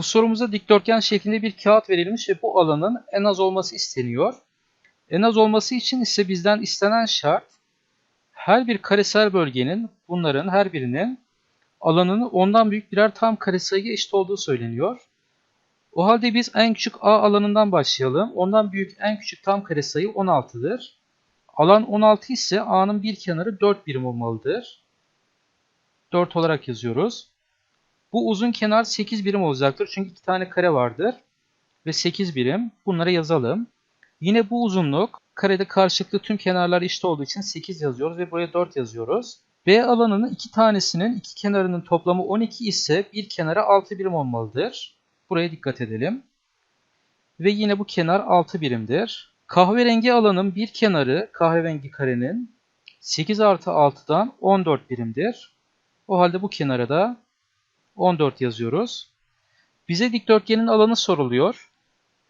Bu sorumuza dikdörtgen şeklinde bir kağıt verilmiş ve bu alanın en az olması isteniyor. En az olması için ise bizden istenen şart her bir karesel bölgenin bunların her birinin alanının ondan büyük birer tam karesayıya eşit olduğu söyleniyor. O halde biz en küçük A alanından başlayalım. Ondan büyük en küçük tam karesayı 16'dır. Alan 16 ise A'nın bir kenarı 4 birim olmalıdır. 4 olarak yazıyoruz. Bu uzun kenar 8 birim olacaktır. Çünkü 2 tane kare vardır. Ve 8 birim. Bunları yazalım. Yine bu uzunluk karede karşılıklı tüm kenarlar eşit olduğu için 8 yazıyoruz ve buraya 4 yazıyoruz. B alanının iki tanesinin iki kenarının toplamı 12 ise bir kenara 6 birim olmalıdır. Buraya dikkat edelim. Ve yine bu kenar 6 birimdir. Kahverengi alanın bir kenarı kahverengi karenin 8 artı 6'dan 14 birimdir. O halde bu kenara da 14 yazıyoruz. Bize dikdörtgenin alanı soruluyor.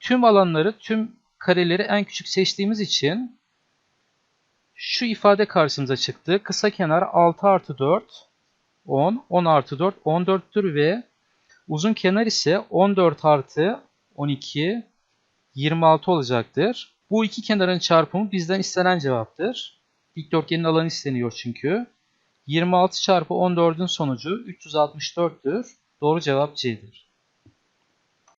Tüm alanları, tüm kareleri en küçük seçtiğimiz için şu ifade karşımıza çıktı. Kısa kenar 6 artı 4, 10, 10 artı 4, 14'tür ve uzun kenar ise 14 artı 12, 26 olacaktır. Bu iki kenarın çarpımı bizden istenen cevaptır. Dikdörtgenin alanı isteniyor çünkü. 26 çarpı 14'ün sonucu 364'tür. Doğru cevap C'dir.